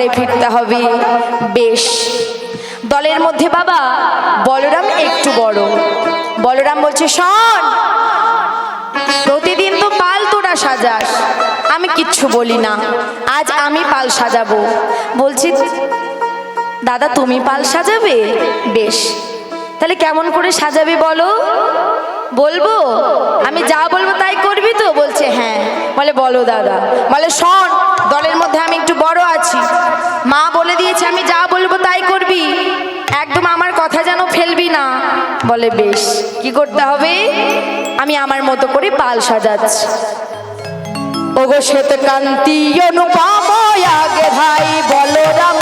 ঘরে ফিরতে হবে। বেশ। দলের মধ্যে বাবা, বলরাম একটু বড়। বলরাম বলছে, শোন, প্রতিদিন তো পাল তোরা সাজাস। আমি কিচ্ছু বলি না। আজ আমি পাল সাজাবো। বলছি, দাদা, তুমি পাল সাজাবে? বেশ। তাহলে কেমন করে সাজাবি বলো? বলব? আমি যা বলব তাই করবি তো? বলছে হ্যাঁ। বলে বলো দাদা। বলে, শোন, দলের মধ্যে আমি একটু বড় আছি। মা বলে দিয়েছে, আমি যা বলব তাই করবি। একদম আমার কথা যেন ফেলবি না। বলে, বেশ, কি করতে হবে? আমি আমার মতো করে পাল সাজাচ্ছি। ওগো শ্বেত কান্তি অনুপম আগে ভাই বলরাম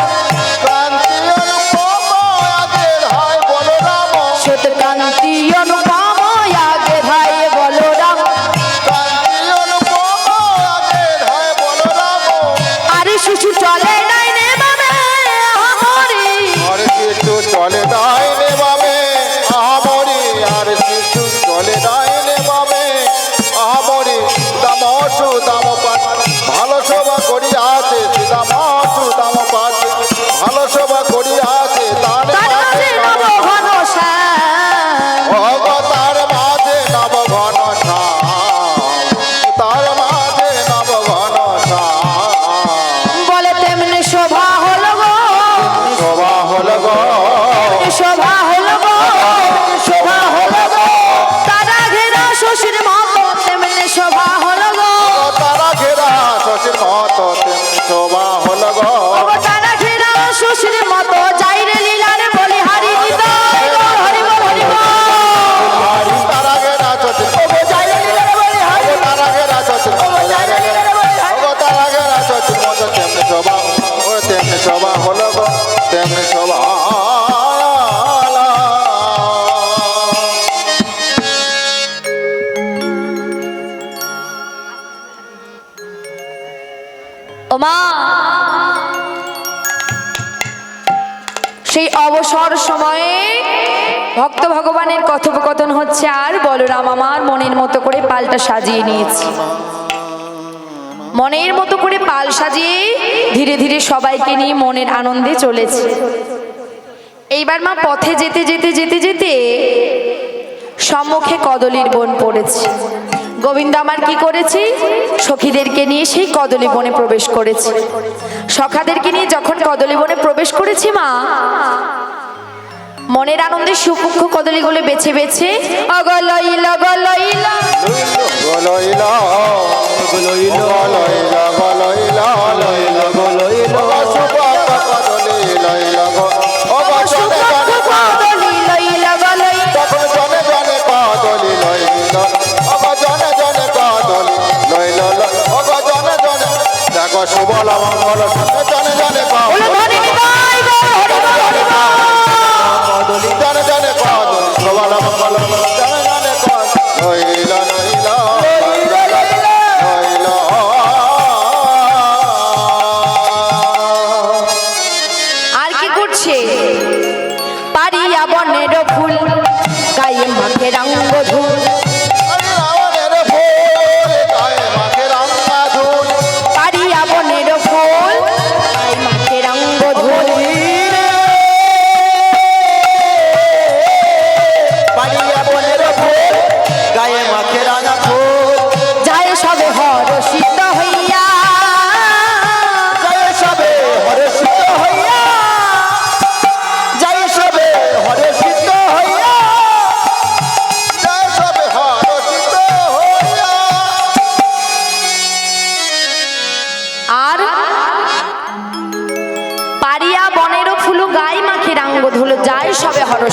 আর আমার মনের মতো করে পালটা সাজিয়ে নিয়েছি। মনের মতো করে পাল সাজিয়ে ধীরে ধীরে সবাইকে নিয়ে মনের আনন্দে চলেছে। এইবার মা পথে যেতে যেতে যেতে যেতে সম্মুখে কদলির বন পড়েছে। গোবিন্দ আমার কি করেছে? সখীদেরকে নিয়ে সেই কদলি বনে প্রবেশ করেছে। সখাদেরকে নিয়ে যখন কদলি বনে প্রবেশ করেছি মা মনের আনন্দে সুপুক্ষ কদলিগুলো বেছে বেছে অগলইল গলইল। গলইলা গলইলা গলইলা গলইলা গলইলা গলইলা। জনে জনে জনে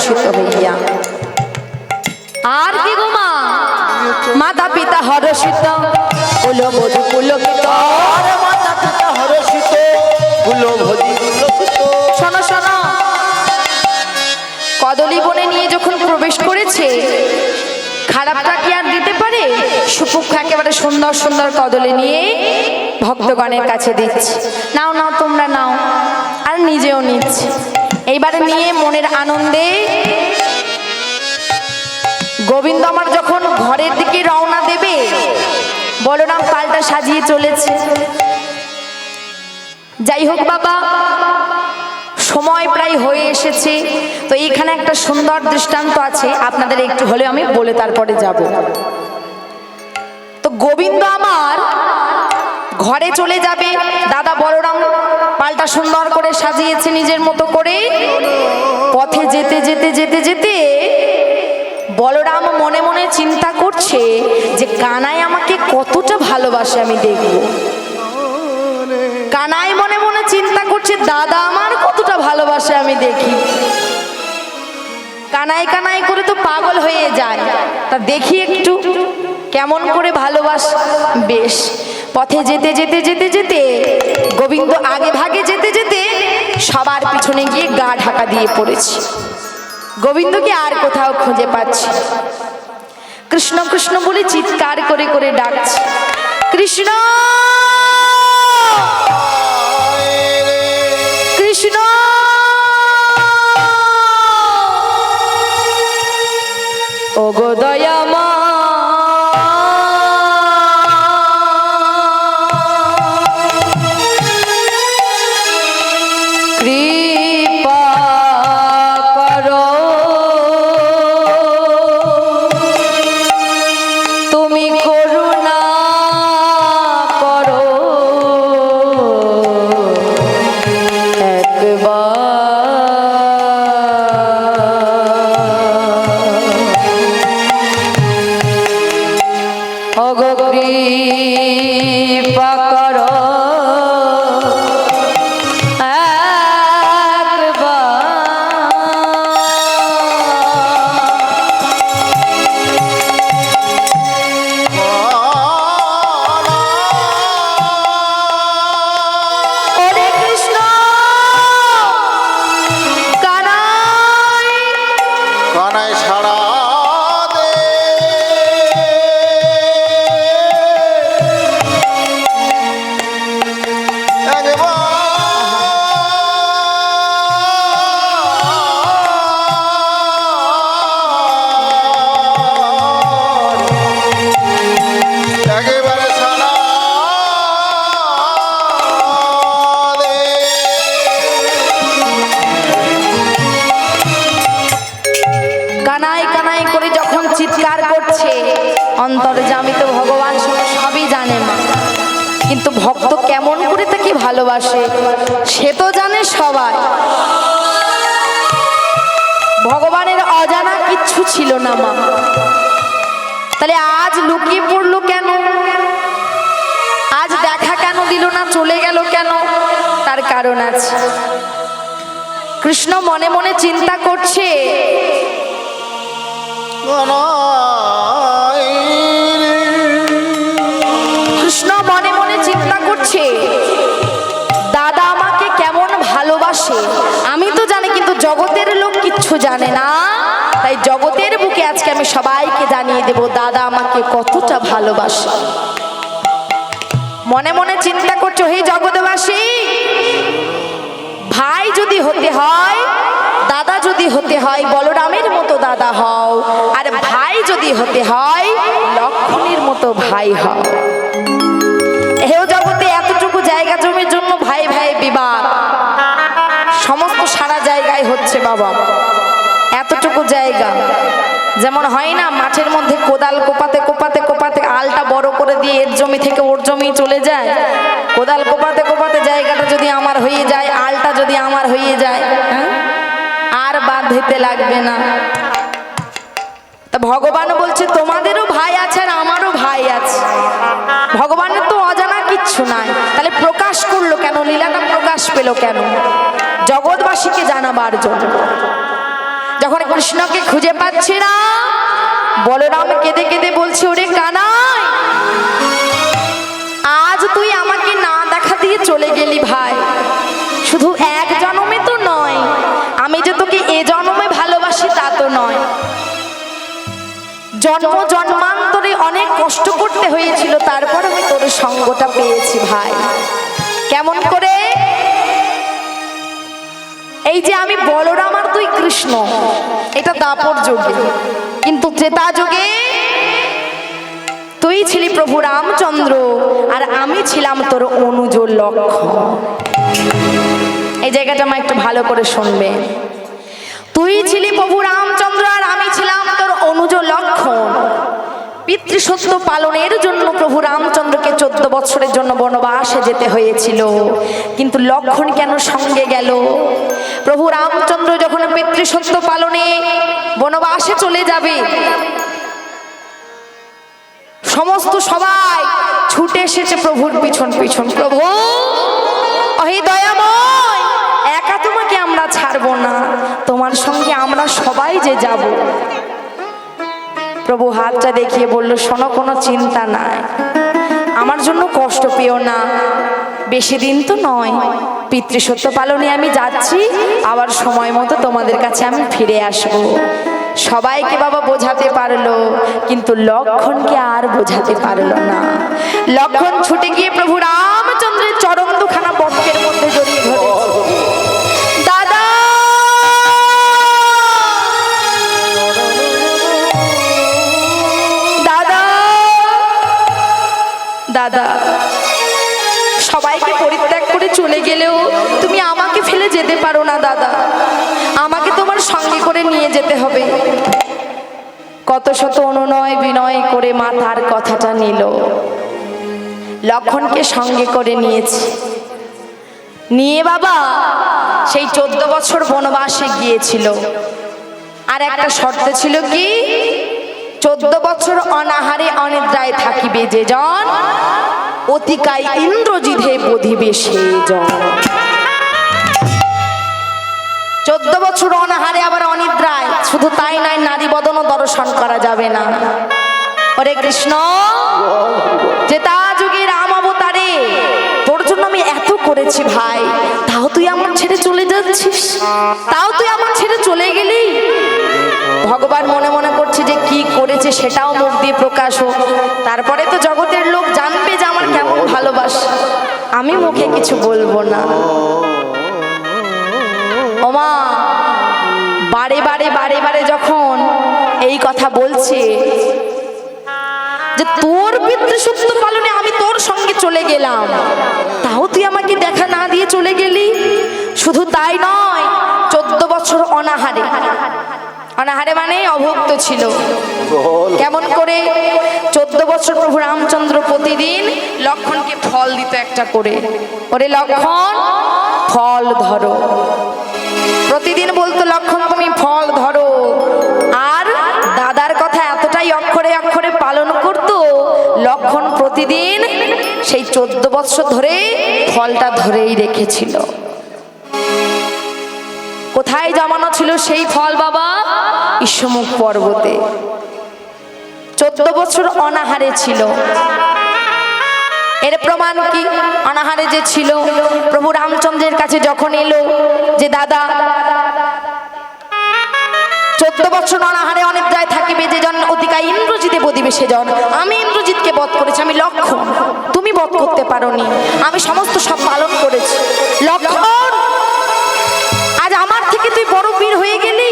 সবে হইয়া আর কি গো মা মাতা পিতা হরষিত। কুলো পুলকিত। আরে মাতা পিতা হরে সিদ্ধগুলো শোনো শোনো। কদলী বনে নিয়ে যখন প্রবেশ করেছে খারাপটা কি আর দিতে পারে? সুপুক্ষ একেবারে সুন্দর সুন্দর কদলে নিয়ে ভক্তগণের কাছে দিচ্ছে। নাও নাও তোমরা নাও। আর নিজেও নিচ্ছে। এইবারে নিয়ে মনের আনন্দে গোবিন্দ আমার যখন ঘরের দিকে রওনা দেবে, বলরাম পাল্টা সাজিয়ে চলেছে। যাই হোক বাবা, সময় প্রায় হয়ে এসেছে। তো এইখানে একটা সুন্দর দৃষ্টান্ত আছে, আপনাদের একটু হলে আমি বলে তারপরে যাব। তো গোবিন্দ আমার ঘরে চলে যাবে। দাদা বলরাম পাল্টা সুন্দর করে সাজিয়েছে নিজের মতো করে। পথে যেতে যেতে যেতে যেতে বলরাম মনে মনে চিন্তা করছে যে কানাই আমাকে কতটা ভালোবাসে আমি দেখব। কানাই মনে মনে চিন্তা করছে, দাদা আমার কতটা ভালোবাসে আমি দেখি। কানাই কানাই করে তো পাগল হয়ে যায়। তা দেখি একটু কেমন করে ভালোবাস। বেশ। পথে যেতে যেতে যেতে যেতে, গোবিন্দ আগে ভাগে যেতে যেতে সবার পিছনে গিয়ে গা ঢাকা দিয়ে পড়েছে। গোবিন্দকে আর কোথাও খুঁজে পাচ্ছি কৃষ্ণ কৃষ্ণ বলে চিৎকার করে করে ডাকছে। কৃষ্ণ! কৃষ্ণ! ও একবার অগৃপা অন্তরে জামি তো ভগবান সব সবই জানে না কিন্তু ভক্ত কেমন করে তাকে ভালোবাসে, সে তো জানে সবাই। ভগবানের অজানা কিচ্ছু ছিল না মা। তাহলে আজ লুকিয়ে পড়ল কেন? আজ দেখা কেন দিল না? চলে গেল কেন? তার কারণ আছে। কৃষ্ণ মনে মনে চিন্তা করছে করছে। দাদা আমাকে কেমন ভালোবাসে। আমি তো জানি, কিন্তু জগতের লোক কিচ্ছু জানে না। তাই জগতের বুকে আজকে আমি সবাইকে জানিয়ে দেব, দাদা আমাকে কতটা ভালোবাসে। মনে মনে চিন্তা করছ, হে জগৎবাসী, ভাই যদি হতে হয়, দাদা যদি হতে হয় বলরামের মতো দাদা হও। আর ভাই যদি হতে হয় লক্ষণের মতো ভাই হও। হেও জগতে এতটুকু জায়গা জমির জন্য ভাই ভাই বিবাদ। সমস্ত সারা জায়গায় হচ্ছে বাবা। এতটুকু জায়গা। যেমন হয় না, মাঠের মধ্যে কোদাল কোপাতে কোপাতে কোপাতে আলটা বড় করে দিয়ে এর জমি থেকে ওর জমি চলে যায়। কোদাল কোপাতে কোপাতে জায়গাটা যদি আমার হয়ে যায়, আলটা যদি আমার হয়ে যায় হ্যাঁ? আর বাদ দিতে লাগবে না। তা ভগবান বলছে, তোমাদেরও ভাই কিচ্ছু নাই। তাহলে প্রকাশ করল কেন? লীলাটা প্রকাশ পেল কেন? জগৎবাসীকে জানাবার জন্য। যখন কৃষ্ণকে খুঁজে পাচ্ছে না, বলরাম কেঁদে কেঁদে বলছে, ওরে কানাই, আজ তুই আমাকে না দেখা দিয়ে চলে গেলি ভাই। শুধু এক জন্মে তো নয়, আমি যে তোকে এ জন্মে ভালোবাসি তা তো নয়। জন্ম কষ্ট করতে হয়েছিল, তারপর আমি তোর সঙ্গটা পেয়েছি ভাই। কেমন করে? এই যে আমি বলরাম আর তুই কৃষ্ণ, এটা দাপর যোগে। কিন্তু ত্রেতা যোগে তুই ছিলি প্রভু রামচন্দ্র, আর আমি ছিলাম তোর অনুজ লক্ষ্য এই জায়গাটা আমার একটু ভালো করে শুনবে। তুই ছিলি প্রভু রামচন্দ্র, আর আমি ছিলাম তোর অনুজ লক্ষণ পিতৃসত্য পালনের জন্য প্রভু রামচন্দ্রকে চোদ্দ বছরের জন্য বনবাসে যেতে হয়েছিল। কিন্তু লক্ষণ কেন সঙ্গে গেল? প্রভু রামচন্দ্র যখন পিতৃসত্য পালনে বনবাসে চলে যাবে, সমস্ত সবাই ছুটে এসেছে প্রভুর পিছন পিছন। প্রভু, অহে দয়াময়, একা তোমাকে আমরা ছাড়বো না। তোমার সঙ্গে আমরা সবাই যে যাব। প্রভু হাতটা দেখিয়ে বলল, শোনো, কোনো চিন্তা নাই। আমার জন্য কষ্ট পেও না। বেশি দিন তো নয়। পিতৃসত্য পালনে আমি যাচ্ছি। আবার সময় মতো তোমাদের কাছে আমি ফিরে আসব। সবাইকে বাবা বোঝাতে পারল, কিন্তু লক্ষণকে আর বোঝাতে পারল না। লক্ষণ ছুটে গিয়ে প্রভু রামচন্দ্রের চরম দুখানা পারো না, দাদা। আমাকে তোমার সঙ্গে করে নিয়ে যেতে হবে। কত শত অনুনয় বিনয় করে মা তার কথাটা নিল। লক্ষণকে সঙ্গে করে নিয়েছি। নিয়ে বাবা, সেই চোদ্দ বছর বনবাসে গিয়েছিল। আর একটা শর্ত ছিল কি? চোদ্দ বছর অনাহারে অনিদ্রায় থাকিবে যে জন। অতিকায় ইন্দ্রজিধে বধিবে সে জন। চোদ্দ বছর অনাহারে আবার অনিদ্রায়। শুধু তাই নয়, নারী বদনও দর্শন করা যাবে না। ওরে কৃষ্ণ যে তা যুগে রাম অবতারে, তোর জন্য আমি এত করেছি ভাই। তাও তুই আমার ছেড়ে চলে যাচ্ছিস? তাও তুই আমার ছেড়ে চলে গেলি? ভগবান মনে মনে করছে যে কি করেছে সেটাও মুখ দিয়ে প্রকাশ হোক। তারপরে তো জগতের লোক জানবে যে আমার কেমন ভালোবাসা। আমি মুখে কিছু বলব না। ওমা বারে বারে বারে বারে যখন এই কথা বলছে যে তোর পিতৃসত্য পালনে আমি তোর সঙ্গে চলে গেলাম তাও তুই আমাকে দেখা না দিয়ে চলে গেলি? শুধু তাই নয় চোদ্দ বছর অনাহারে। অনাহারে মানে অভুক্ত ছিল। কেমন করে? চোদ্দ বছর প্রভু রামচন্দ্র প্রতিদিন লক্ষণকে ফল দিত একটা করে। ওরে লক্ষণ ফল ধরো। প্রতিদিন বলতো, লক্ষণ তুমি ফল ধরো। আর দাদার কথা এতটাই অক্ষরে অক্ষরে পালন করত, লক্ষণ প্রতিদিন সেই চোদ্দ বছর ধরে ফলটা ধরেই রেখেছিল। কোথায় জমানো ছিল সেই ফল বাবা? ঈশ্বমুখ পর্বতে। চোদ্দ বছর অনাহারে ছিল। এর প্রমাণ কি? অনাহারে যে ছিল, প্রভু রামচন্দ্রের কাছে যখন এলো যে, দাদা, চোদ্দ বছর অনাহারে অনেক যায় থাকিবে যে জন অধিকায় ইন্দ্রজিতে বদিবে সে জন। আমি ইন্দ্রজিৎকে বধ করেছি, আমি লক্ষণ। তুমি বধ করতে পারোনি। আমি সমস্ত সব পালন করেছি। লক্ষণ! আজ আমার থেকে তুই বড় বীর হয়ে গেলি।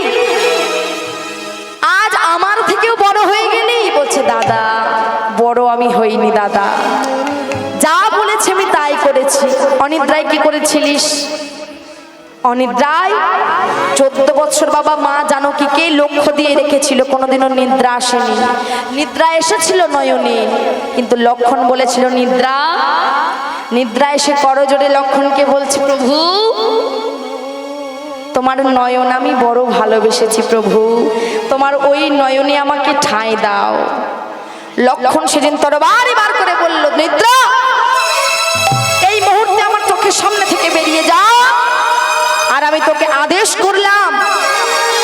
আজ আমার থেকেও বড় হয়ে গেলি। বলছে, দাদা, বড় আমি হইনি, দাদা। যা বলেছে আমি তাই করেছি। অনিদ্রায় কি করেছিলিস? অনিদ্রায়? চোদ্দ বছর বাবা, মা জানকীকে লক্ষ্য দিয়ে রেখেছিল, কোনোদিনও নিদ্রা আসেনি। নিদ্রা এসেছিল নয়নে, কিন্তু লক্ষণ বলেছিল, নিদ্রা? নিদ্রা এসে করজোরে লক্ষণকে বলছে, প্রভু, তোমার নয়ন আমি বড় ভালোবেসেছি, প্রভু। তোমার ওই নয়নে আমাকে ঠাঁই দাও। লক্ষণ সেদিন তরবারে বার করে বলল, নিদ্রা সামনে থেকে বেরিয়ে যা। আর আমি তোকে আদেশ করলাম,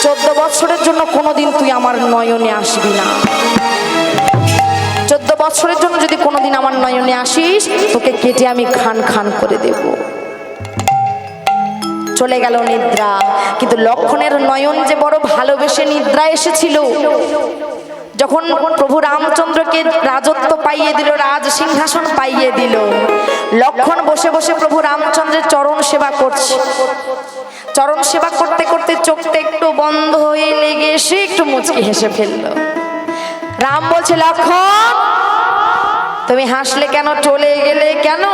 চোদ্দ বছরের জন্য কোনোদিন তুই আমার নয়নে আসবি না। চোদ্দ বছরের জন্য যদি কোনোদিন আমার নয়নে আসিস, তোকে কেটে আমি খান খান করে দেব। চলে গেল নিদ্রা, কিন্তু লক্ষণের নয়ন যে বড় ভালোবেসে নিদ্রা এসেছিল। যখন প্রভু রামচন্দ্রকে রাজত্ব পাইয়ে দিল, রাজ সিংহাসন পাইয়ে দিল, লক্ষণ বসে বসে প্রভু রামচন্দ্রের চরণ সেবা করছে। চরণ সেবা করতে করতে চোখটা একটু বন্ধ হয়ে লেগে এসে একটু মুচকি হেসে ফেলল। রাম বলছে, লক্ষণ, তুমি হাসলে কেন চলে গেলে কেন?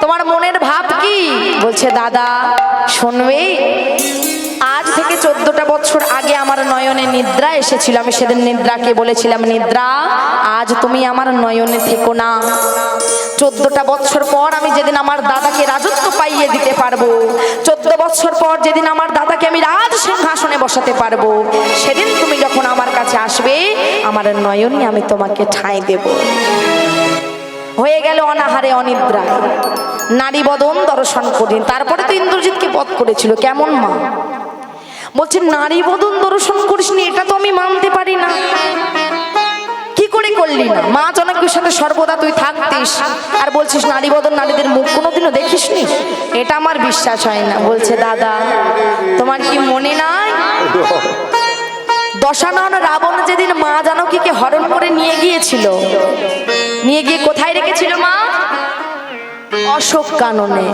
তোমার মনের ভাব কি? বলছে, দাদা, শুনবে? থেকে চোদ্দটা বছর আগে আমার নয়নে নিদ্রা এসেছিল। আমি সেদিন নিদ্রাকে বলেছিলাম, নিদ্রা, আজ তুমি আমার নয়নে থেকো না। চোদ্দটা বছর পর আমি যেদিন আমার দাদাকে রাজত্ব পাইয়ে দিতে পারব, চোদ্দ বছর পর যেদিন আমার দাদাকে আমি রাজ সিংহাসনে বসাতে পারব, সেদিন তুমি যখন আমার কাছে আসবে, আমার নয়নই আমি তোমাকে ঠাঁই দেব। হয়ে গেল অনাহারে অনিদ্রা। নারী বদন দর্শন করিন। তারপরে তো ইন্দ্রজিৎকে পথ করেছিল। কেমন মা? বলছে, নারী বদন দর্শন করিসনি, এটা তো আমি মানতে পারি না। কি করে করলি না? মা জনকের সাথে সর্বদা তুই থাকতিস। আর বলছিস, নারী বদন নারীদের মুখ কোনোদিনও দেখিসনি? এটা আমার বিশ্বাস হয় না। বলছে, দাদা, তোমার কি মনে নাই? দশানন রাবণ যেদিন মা জানকীকে হরণ করে নিয়ে গিয়েছিল, নিয়ে গিয়ে কোথায় রেখেছিল মা? অশোক কাননে।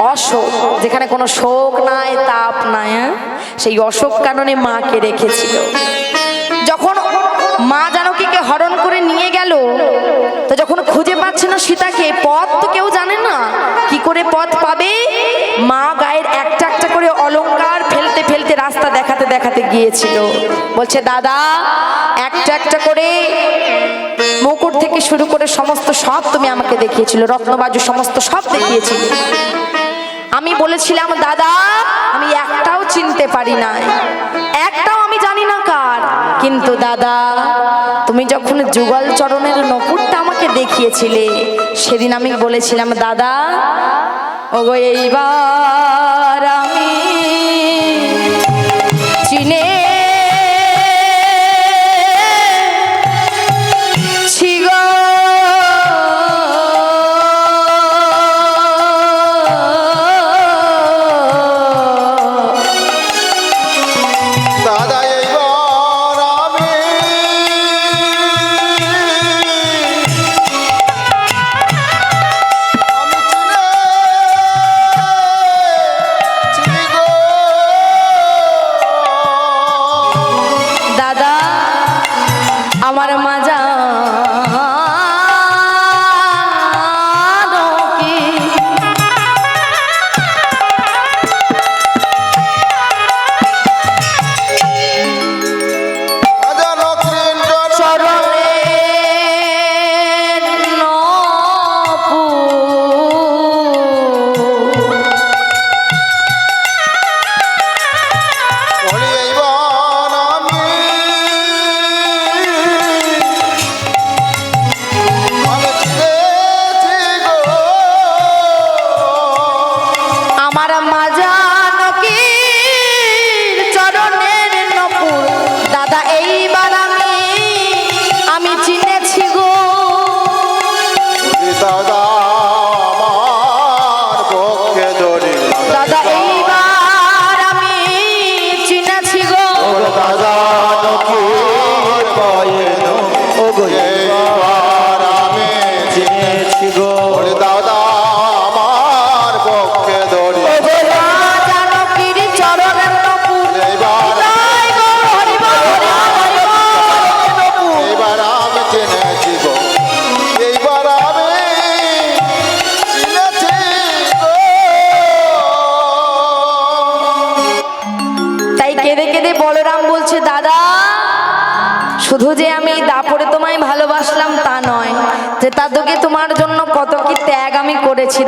অশোক, যেখানে কোনো শোক নাই, তাপ নাই হ্যাঁ? সেই অশোক কাননে মাকে রেখেছিল। যখন মা জানকীকে হরণ করে নিয়ে গেল, তো যখন খুঁজে পাচ্ছে না সীতাকে, পথ তো কেউ জানে না। কি করে পথ পাবে? মা গায়ের একটা একটা করে অলংকার ফেলতে ফেলতে রাস্তা দেখাতে দেখাতে গিয়েছিল। বলছে, দাদা, একটা একটা করে মুকুট থেকে শুরু করে সমস্ত সব তুমি আমাকে দেখিয়েছিল। রত্নবাজু সমস্ত সব দেখিয়েছিল। আমি বলেছিলাম, দাদা, আমি একটাও চিনতে পারি না। একটাও আমি জানি না কার। কিন্তু দাদা, তুমি যখন যুগল চরণের নপুরটা আমাকে দেখিয়েছিলে, সেদিন আমি বলেছিলাম, দাদা, ওগো এইবার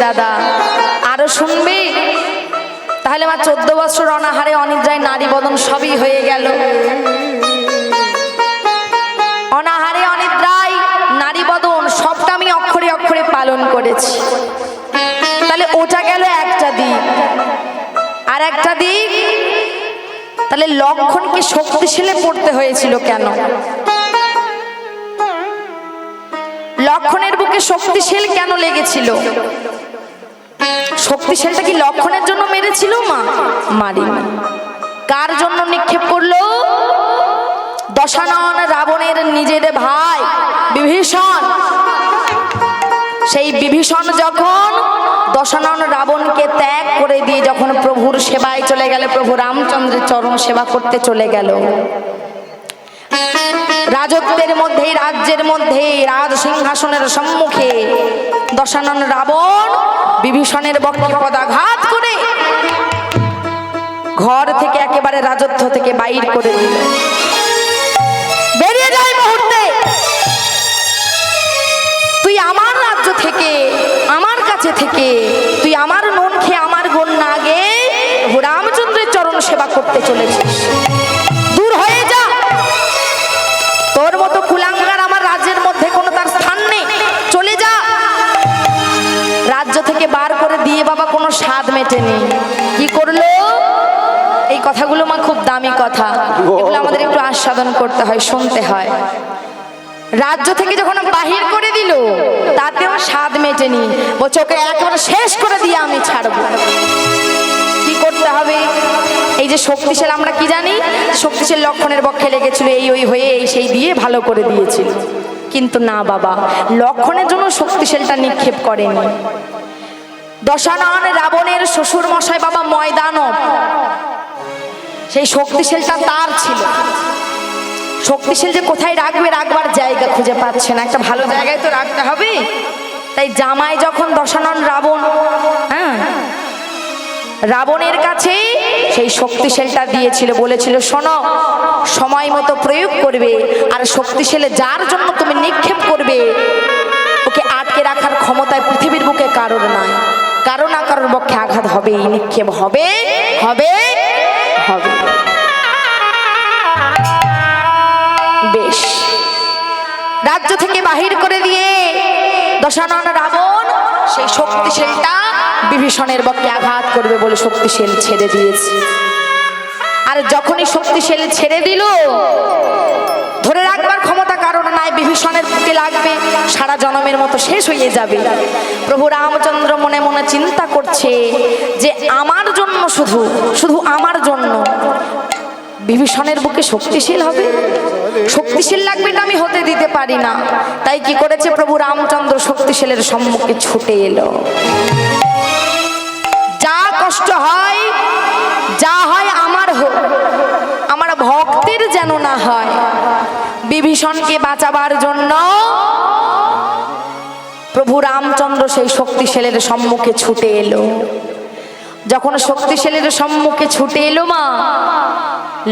দাদা। আরও শুনবি? তাহলে আমার চোদ্দ বছর অনাহারে অনিদ্রায় নারী বদন সবই হয়ে গেল। অনাহারে অনিদ্রায় নারী বদন সবটা আমি অক্ষরে অক্ষরে পালন করেছি। তাহলে ওটা গেল একটা দিক। আর একটা দিক, তাহলে লক্ষণকে শক্তিশালী পড়তে হয়েছিল কেন? লক্ষণের বুকে শক্তিশীল কেন লেগেছিল? শক্তিশালটা কি লক্ষণের জন্য মেরেছিল মা? মারি কার জন্য নিক্ষেপ করল? দশানন রাবণের নিজের ভাই বিভীষণ। সেই বিভীষণ যখন দশানন রাবণকে ত্যাগ করে দিয়ে যখন প্রভুর সেবায় চলে গেল, প্রভু রামচন্দ্রের চরণ সেবা করতে চলে গেল রাজত্বের মধ্যে রাজ্যের মধ্যে রাজ সিংহাসনের সম্মুখে দশানন রাবণ বিভীষণের বক্ষে পদাঘাত করে ঘর থেকে একেবারে রাজত্ব থেকে বাইর করে দিল। বেরিয়ে যায় মুহূর্তে। তুই আমার রাজ্য থেকে, আমার কাছে থেকে, তুই আমার নুন খেয়ে আমার গুণ না গে রামচন্দ্রের চরণ সেবা করতে চলেছিস। রাজ্য থেকে বার করে দিয়ে বাবা কোনো স্বাদ মেটেনি। কি করল? এই কথাগুলো মা খুব দামি কথা। এগুলো আমাদের একটু আস্বাদন করতে হয়, শুনতে হয়। রাজ্য থেকে যখন বাহির করে দিল, তাতেও স্বাদ মেটেনি। বলছে, ওকে একেবারে শেষ করে দিয়ে আমি ছাড়বো। কি করতে হবে? এই যে শক্তিশাল, আমরা কি জানি? শক্তিশাল লক্ষণের পক্ষে লেগেছিল এই, ওই হয়ে এই, সেই দিয়ে ভালো করে দিয়েছিল। কিন্তু না বাবা, লক্ষণের জন্য শক্তিশালটা নিক্ষেপ করেনি। দশানন রাবণের শ্বশুর মশাই বাবা ময়দানব সেই শক্তিশালটা তার ছিল। শক্তিশাল যে কোথায় রাখবে রাখবার জায়গা খুঁজে পাচ্ছে না। একটা ভালো জায়গায় তো রাখতে হবে। তাই জামাই যখন দশানন রাবণ হ্যাঁ রাবণের কাছে সেই শক্তিশালটা দিয়েছিল, বলেছিল, শোনো, সময় মতো প্রয়োগ করবে আর শক্তিশালে যার জন্য তুমি নিক্ষেপ করবে, ওকে আটকে রাখার ক্ষমতায় পৃথিবীর বুকে কারোর নাই। কারও না কারোর পক্ষে আঘাত হবে, নিক্ষেপ হবে হবে হবে। বেশ। রাজ্য থেকে বাহির করে দিয়ে দশানন রাবণ সেই শক্তিশালটা বিভীষণের পক্ষে আঘাত করবে বলে শক্তিশাল ছেড়ে দিয়েছে। আর যখনই শক্তিশাল ছেড়ে দিল, ধরে রাখবার ক্ষমতা কারণ নাই, বিভীষণের বুকে লাগবে, সারা জনমের মতো শেষ হয়ে যাবে। প্রভু রামচন্দ্র মনে মনে চিন্তা করছে যে আমার জন্য শুধু শুধু আমার জন্য বিভীষণের বুকে শক্তিশীল হবে? শক্তিশীল লাগবে না আমি হতে দিতে পারি না। তাই কি করেছে প্রভু রামচন্দ্র? শক্তিশীলের সম্মুখে ছুটে এলো। যা কষ্ট হয়, যা হয় আমার হোক, আমার ভক্তের যেন না হয় বিভীষণকে বাঁচাবার জন্য প্রভু রামচন্দ্র সেই শক্তিশালের সম্মুখে ছুটে এলো। যখন শক্তিশালের সম্মুখে ছুটে এলো মা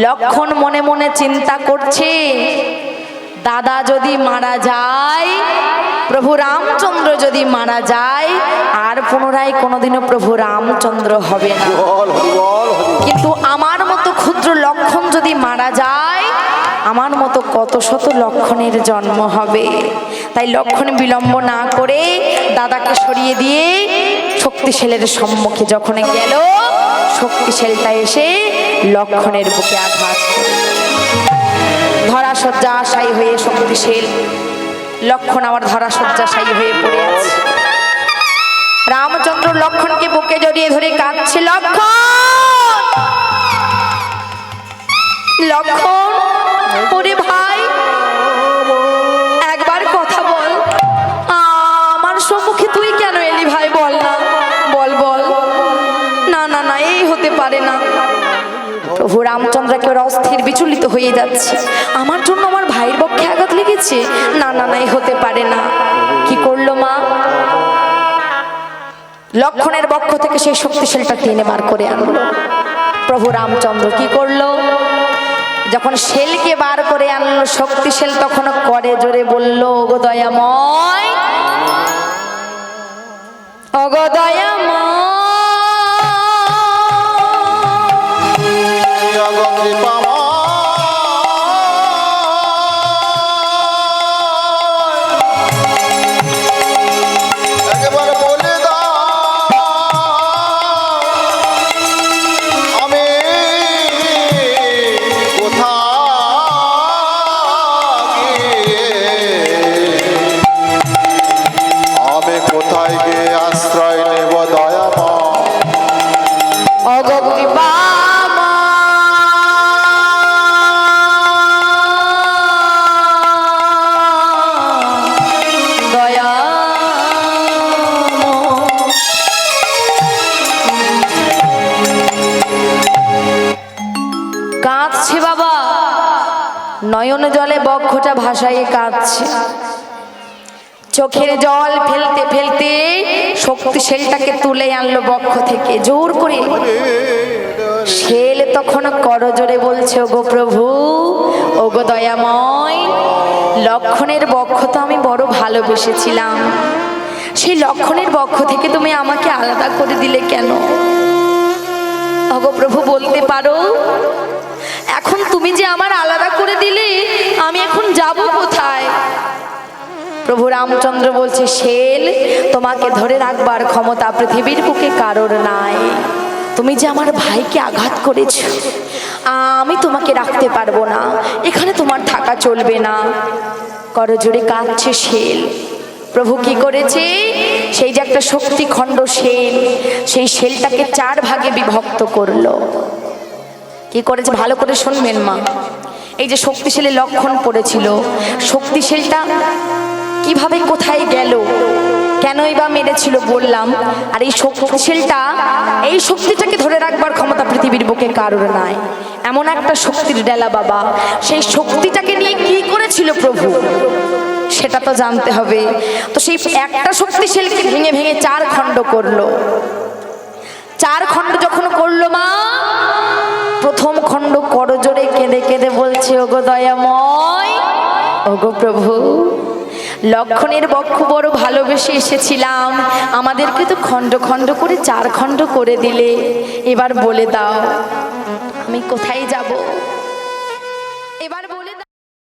লক্ষণ মনে মনে চিন্তা করছে দাদা যদি মারা যায় প্রভু রামচন্দ্র যদি মারা যায় আর পুনরায় কোনোদিনও প্রভু রামচন্দ্র হবে না। কিন্তু আমার মতো ক্ষুদ্র লক্ষণ যদি মারা যায় আমার মতো কত শত লক্ষণের জন্ম হবে। তাই লক্ষণ বিলম্ব না করে দাদাকে সরিয়ে দিয়ে শক্তিশালের সম্মুখে যখন গেল, শক্তিশালটা এসে লক্ষণের বুকে আঘাত করে। ধরা শয্যাশায়ী হয়ে শক্তিশীল। লক্ষণ আমার ধরা শয্যাশায়ী হয়ে পড়ে আছে। রামচন্দ্র লক্ষণকে বুকে জড়িয়ে ধরে কাঁদছে, লক্ষণ! লক্ষণ! রামচন্দ্র একেবারে অস্থির বিচলিত হয়ে যাচ্ছে? আমার জন্য আমার ভাইয়ের পক্ষে আঘাত লেগেছে? না না না এই হতে পারে না। কি করল মা? লক্ষণের বক্ষ থেকে সেই শক্তিশালটা টেনে বার করে আনলো। প্রভু রামচন্দ্র কি করল? যখন শেলকে বার করে আনলো, শক্তিশাল তখন করে জোরে বলল, ওগো দয়াময়! ওগো দয়াময় জলে বক্ষটা ভাসাইয়ে কাঁদছে। চোখের জল ফেলতে ফেলতে শক্তিশালটাকে তুলে আনলো বক্ষ থেকে। জোর করে। শেল তখন করজোরে বলছে, ওগো প্রভু, ওগো দয়াময়, লক্ষণের বক্ষ তো আমি বড় ভালোবেসেছিলাম। সেই লক্ষণের বক্ষ থেকে তুমি আমাকে আলাদা করে দিলে কেন? ওগো প্রভু, বলতে পারো এখন তুমি যে আমার আলাদা করে দিলে, আমি এখন যাব কোথায়? প্রভু রামচন্দ্র বলছে শেল তোমাকে ধরে রাখবার ক্ষমতা পৃথিবীর বুকে কারোর নাই। তুমি যে আমার ভাইকে আঘাত করেছ, আমি তোমাকে রাখতে পারব না। এখানে তোমার থাকা চলবে না। করজোরে কাঁদছে শেল প্রভু কি করেছে? সেই যে একটা শক্তিখণ্ড শেল সেই শেলটাকে চার ভাগে বিভক্ত করল। কি করেছে ভালো করে শুনবেন মা? এই যে শক্তিশালী লক্ষণ পড়েছিল। শক্তিশালটা কীভাবে কোথায় গেল? কেনই বা মেরেছিল বললাম। আর এই শক্তিশালটা, এই শক্তিটাকে ধরে রাখবার ক্ষমতা পৃথিবীর বুকে কারোর নাই। এমন একটা শক্তির ডেলা বাবা। সেই শক্তিটাকে নিয়ে কি করেছিল প্রভু? সেটা তো জানতে হবে। তো সেই একটা শক্তিশালীকে ভেঙে ভেঙে চার খণ্ড করল। চার খণ্ড যখন করল মা প্রথম খণ্ড করজোরে কেঁদে কেঁদে বলছে, ওগো দয়াময়, ওগো প্রভু, লক্ষণের বক্ষ বড় ভালোবেসে এসেছিলাম। আমাদেরকে তো খণ্ড খণ্ড করে চার খণ্ড করে দিলে। এবার বলে দাও, আমি কোথায় যাব?